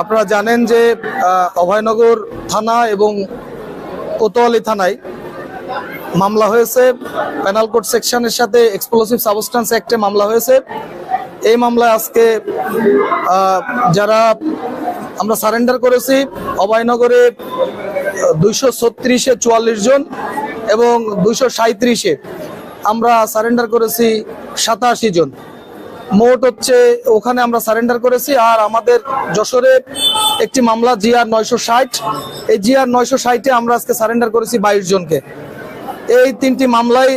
আপনারা জানেন যে অভয়নগর থানা এবং কোতোয়ালি থানায় মামলা হয়েছে পেনাল কোড সেকশনের সাথে এক্সপ্লোসিভ সাবস্টান্স অ্যাক্টে মামলা হয়েছে। এই মামলায় আজকে যারা আমরা সারেন্ডার করেছি, অভয়নগরে দুইশো ছত্রিশে চুয়াল্লিশ জন এবং দুইশো সাঁত্রিশে আমরা সারেন্ডার করেছি সাতাশি জন। মোট হচ্ছে ওখানে আমরা সারেন্ডার করেছি আর আমাদের যশোরে একটি মামলা জিআর নয়শো ষাট। এই জিআর নয়শো ষাটে আমরা আজকে সারেন্ডার করেছি বাইশ জনকে। এই তিনটি মামলায়